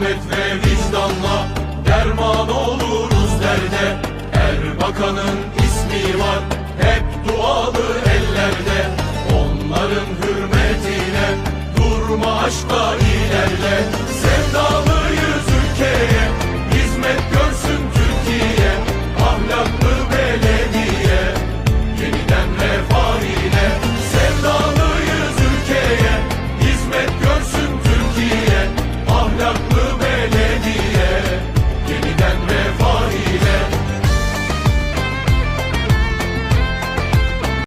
merhamet ve vicdanla derman oluruz derde. Erbakan'ın ismi var hep dualı ellerde. Onların hürmetine durma aşkla ilerle.